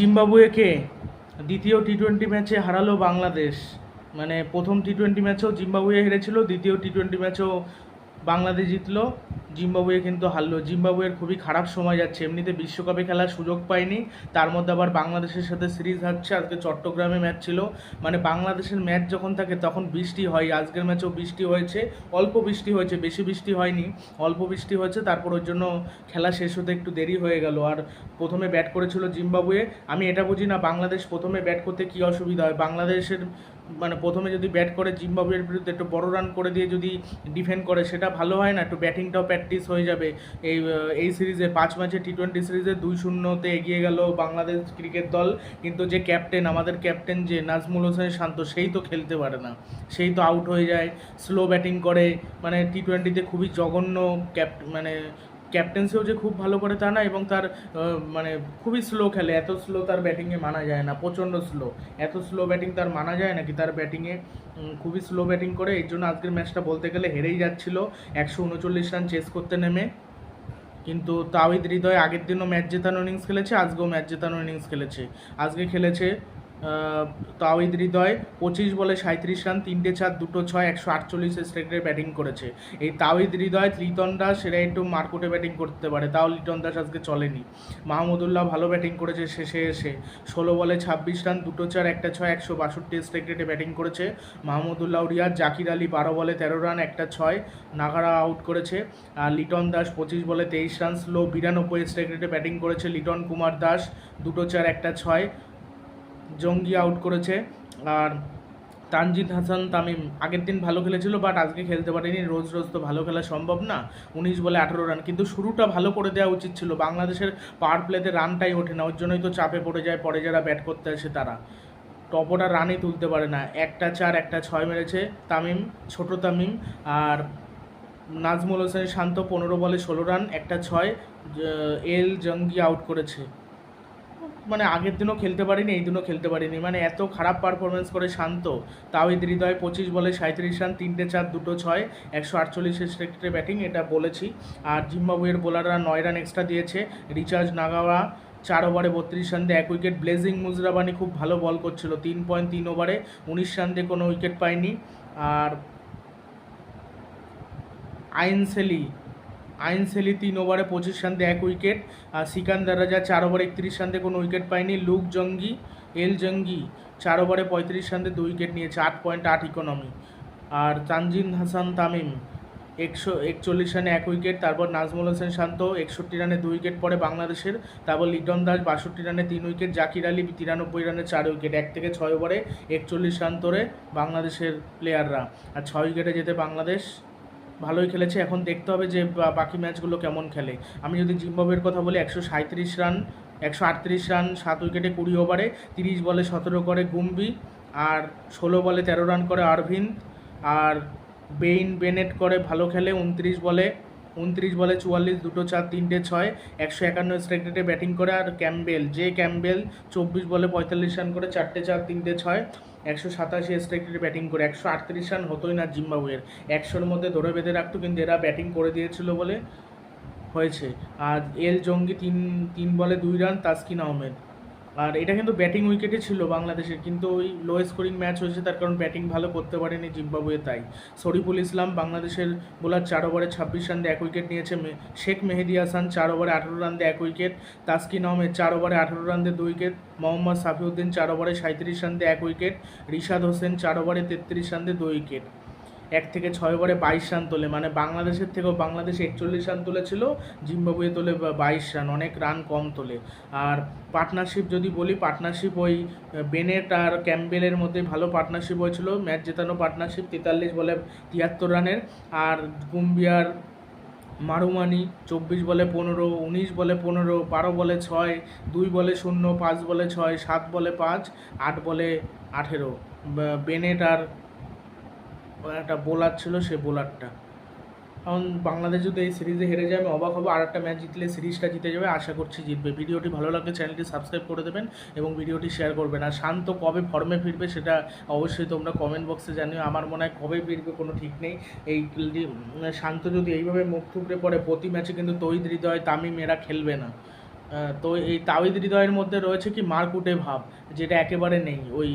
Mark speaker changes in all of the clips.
Speaker 1: জিম্বাবুয়েকে দ্বিতীয় T twenty ম্যাচে হারালো বাংলাদেশ। মানে প্রথম টি টোয়েন্টি ম্যাচেও জিম্বাবুয়ে হেরেছিল, দ্বিতীয় টি টোয়েন্টি ম্যাচেও বাংলাদেশ জিতলো। জিম্বাবুয়ে কিন্তু হারলো। জিম্বাবুয়ের খুবই খারাপ সময় যাচ্ছে। এমনিতে বিশ্বকাপে খেলার সুযোগ পায়নি। তার মধ্যে আবার বাংলাদেশের সাথে সিরিজ হারছে। আজকে চট্টগ্রামে ম্যাচ ছিল। মানে বাংলাদেশের ম্যাচ যখন থাকে তখন বৃষ্টি হয়। আজকের ম্যাচেও বৃষ্টি হয়েছে। অল্প বৃষ্টি হয়েছে। বেশি বৃষ্টি হয়নি। অল্প বৃষ্টি হয়েছে। তারপর ওর জন্য খেলা শেষ হতে একটু দেরি হয়ে গেল। আর প্রথমে ব্যাট করেছিল জিম্বাবুয়ে। আমি এটা বুঝি না, বাংলাদেশ প্রথমে ব্যাট করতে কী অসুবিধা হয়? বাংলাদেশের মানে প্রথমে যদি ব্যাট করে জিম্বাবুয়ের বিরুদ্ধে একটু বড় রান করে দিয়ে যদি ডিফেন্ড করে, সেটা ভালো হয় না? একটু ব্যাটিংটাও প্র্যাকটিস হয়ে যাবে। এই এই সিরিজে পাঁচ ম্যাচে টি টোয়েন্টি সিরিজে দুই শূন্যতে এগিয়ে গেল বাংলাদেশ ক্রিকেট দল। কিন্তু যে ক্যাপ্টেন আমাদের ক্যাপ্টেন যে নাজমুল হোসেন শান্ত, সেই তো খেলতে পারে না। সেই তো আউট হয়ে যায়। স্লো ব্যাটিং করে। মানে টি টোয়েন্টিতে খুবই জঘন্য ক্যাপ মানে ক্যাপ্টেন্সিও যে খুব ভালো করে তা না, এবং তার মানে খুবই স্লো খেলে, এত স্লো তার ব্যাটিংয়ে মানা যায় না, প্রচণ্ড স্লো এত স্লো ব্যাটিং তার মানা যায় নাকি? তার ব্যাটিংয়ে খুবই স্লো ব্যাটিং করে এই জন্য আজকের ম্যাচটা বলতে গেলে হেরেই যাচ্ছিল। একশো উনচল্লিশ রান চেস করতে নেমে। কিন্তু তাওহিদ হৃদয় আগের দিনও ম্যাচ জেতানো ইনিংস খেলেছে, আজকেও ম্যাচ জেতানো ইনিংস খেলেছে। আজকে খেলেছে তাওহিদ হৃদয়, পঁচিশ বলে সাঁত্রিশ রান, তিনটে চার দুটো ছয়, একশো আটচল্লিশ স্ট্রাইকের ব্যাটিং করেছে। এই তাওহিদ হৃদয়, লিটন দাস, এরা একটু মারকুটে ব্যাটিং করতে পারে, তাও লিটন দাস আজকে চলেনি। মাহমুদুল্লাহ ভালো ব্যাটিং করেছে শেষে এসে, ষোলো বলে ছাব্বিশ রান, দুটো চার একটা ছয়, একশো বাষট্টি স্ট্রাইক রেটে ব্যাটিং করেছে। মাহমুদুল্লাহ রিয়াজ জাকির আলী বারো বলে তেরো রান, একটা ছয়, নাগারা আউট করেছে। আর লিটন দাস পঁচিশ বলে তেইশ রান, স্লো বিরানব্বই স্ট্রাইক রেটে ব্যাটিং করেছে। লিটন কুমার দাস, দুটো চার একটা ছয় জঙ্গি আউট করেছে। আর তানজিদ হাসান তামিম আগের দিন ভালো খেলেছিল বাট আজকে খেলতে পারেনি। রোজ রোজ তো ভালো খেলা সম্ভব না। উনিশ বলে আঠেরো রান কিন্তু শুরুটা ভালো করে দেওয়া উচিত ছিল। বাংলাদেশের পাওয়ার প্লেতে রানটাই ওঠে না। ওর জন্যই তো চাপে পড়ে যায়। পরে যারা ব্যাট করতে আসে তারা। টপোটা রানই তুলতে পারে না। একটা চার, একটা ছয় মেরেছে তামিম, ছোট তামিম। আর নাজমুল হোসেন শান্ত পনেরো বলে ষোলো রান একটা ছয় এল জঙ্গি আউট করেছে। মানে আগের দিনও খেলতে পারিনি, এই দিনও খেলতে পারিনি। মানে এত খারাপ পারফরমেন্স করে শান্ত। তাওহিদ হৃদয় পঁচিশ বলে সাঁত্রিশ রান, তিনটে চার, দুটো ছয়, একশো আটচল্লিশ স্ট্রেক্টে ব্যাটিং এটা বলেছি। আর জিম্বাবুয়ের বোলাররা নয় রান এক্সট্রা দিয়েছে। রিচার্জ নাগাওয়া, চার ওভারে বত্রিশ রান দিয়ে এক উইকেট ব্লেজিং মুজরাবানি খুব ভালো বল করছিল। তিন পয়েন্ট তিন ওভারে উনিশ রান দিয়ে কোনো উইকেট পায়নি। আর আইনসেলি আইনসেলি তিন ওভারে পঁচিশ রান দিয়ে এক উইকেট, আর সিকান্দার রাজা চার ওভারে একত্রিশ রান দিয়ে কোনো উইকেট পায়নি। লুক জঙ্গি, এল জঙ্গি চার ওভারে পঁয়ত্রিশ রান দিয়ে দুই উইকেট নিয়েছে, আট পয়েন্ট আট ইকোনমি আর তানজিন হাসান তামিম, একশো একচল্লিশ রানে এক উইকেট, তারপর নাজমুল হোসেন শান্ত একষট্টি রানে দুই উইকেট পড়ে বাংলাদেশের, তারপর লিটন দাস বাষট্টি রানে তিন উইকেট, জাকির আলী তিরানব্বই রানে চার উইকেট, এক থেকে ছয় ওভারে একচল্লিশ রান তোলে বাংলাদেশের প্লেয়াররা আর ছয় উইকেটে যেতে বাংলাদেশ। ভালোই খেলেছে। এখন দেখতে হবে যে বাকি ম্যাচগুলো কেমন খেলে। আমি যদি জিম্বাবুয়ের কথা বলি, একশো সাঁত্রিশ রান, একশো আটত্রিশ রান, সাত উইকেটে কুড়ি ওভারে, তিরিশ বলে সতেরো করে গুম্বি, আর ষোলো বলে তেরো রান করে আরভিন্দ আর বেইন বেনেট করে ভালো খেলে, উনত্রিশ বলে উনত্রিশ বলে চুয়াল্লিশ, দুটো চার, তিনটে ছয়, একশো একান্ন স্ট্রাইক রেটে ব্যাটিং করে। আর ক্যাম্বেল যে ক্যাম্বেল চব্বিশ বলে পঁয়তাল্লিশ রান করে, চারটে চার, তিনটে ছয়, একশো সাতাশি স্ট্রাইক রেটে ব্যাটিং করে। একশো আটত্রিশ রান হতোই না জিম্বাবুয়ের। একশোর মধ্যে ধরে বেঁধে রাখতো, কিন্তু এরা ব্যাটিং করে দিয়েছিল বলে হয়েছে। আর এল জঙ্গি তিন তিন বলে দুই রান তাসকিন আহমেদ। আর এটা কিন্তু ব্যাটিং উইকেটে ছিল বাংলাদেশের, কিন্তু ওই লো স্কোরিং ম্যাচ হয়েছে, তার কারণ ব্যাটিং ভালো করতে পারেনি জিম্বাবুয়ে, তাই। শরীফুল ইসলাম বাংলাদেশের বোলার চার ওভারে ছাব্বিশ রান দিয়ে এক উইকেট নিয়েছে শেখ মেহেদি হাসান চার ওভারে আঠেরো রান দিয়ে এক উইকেট তাসকিন আহমেদ চার ওভারে আঠেরো রান দিয়ে দুই উইকেট মোহাম্মদ সাফিউদ্দিন চার ওভারে সাঁত্রিশ রান দিয়ে এক উইকেট রিশাদ হোসেন চার ওভারে তেত্রিশ রান দিয়ে দুই উইকেট এক থেকে ছয় ওভারে বাইশ রান তোলে মানে বাংলাদেশের থেকেও বাংলাদেশ একচল্লিশ রান তুলেছিল, জিম্বাবুয়ে তোলে বাইশ রান, অনেক রান কম তোলে। আর পার্টনারশিপ যদি বলি, পার্টনারশিপ ওই বেনেট আর ক্যাম্বেলের মধ্যে ভালো পার্টনারশিপ হয়েছিল, ম্যাচ জেতানো পার্টনারশিপ তেতাল্লিশ বলে তিয়াত্তর রানের। আর গুম্বিয়ার মারুমানি চব্বিশ বলে পনেরো, উনিশ বলে পনেরো, বারো বলে ছয়, দুই বলে শূন্য, পাঁচ বলে ছয়, সাত বলে পাঁচ, আট বলে আঠেরো। বেনেট আর একটা বোলার ছিল, সে বোলারটা। এখন বাংলাদেশ যদি এই সিরিজে হেরে যায়, আমি অবাক হব, আর একটা ম্যাচ জিতলে সিরিজটা জিতে যাবে, আশা করছি জিতবে। ভিডিওটি ভালো লাগলে চ্যানেলটি সাবস্ক্রাইব করে দেবেন এবং ভিডিওটি শেয়ার করবেন। আর শান্ত কবে ফর্মে ফিরবে সেটা অবশ্যই তোমরা কমেন্ট বক্সে জানিও। আমার মনে হয় কবে ফিরবে কোনো ঠিক নেই। এই শান্ত যদি এইভাবে মুখ থুবড়ে পড়ে, প্রতি ম্যাচে কিন্তু তৈদ হৃদয়, তামিম এরা খেলবে না। তো এই তাওহিদ হৃদয়ের মধ্যে রয়েছে কি মারকুটে ভাব, যেটা একেবারে নেই। ওই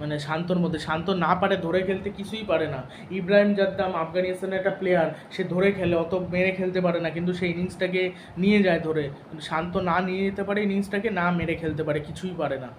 Speaker 1: মানে শান্তর মধ্যে, শান্ত না পারে ধরে খেলতে কিছুই পারে না। ইব্রাহিম জাদ্দাম আফগানিস্তানের একটা প্লেয়ার সে ধরে খেলে, অত মেরে খেলতে পারে না, কিন্তু সেই ইনিংসটাকে নিয়ে যায় ধরে। শান্ত না নিয়ে যেতে পারে ইনিংসটাকে না মেরে খেলতে পারে, কিছুই পারে না।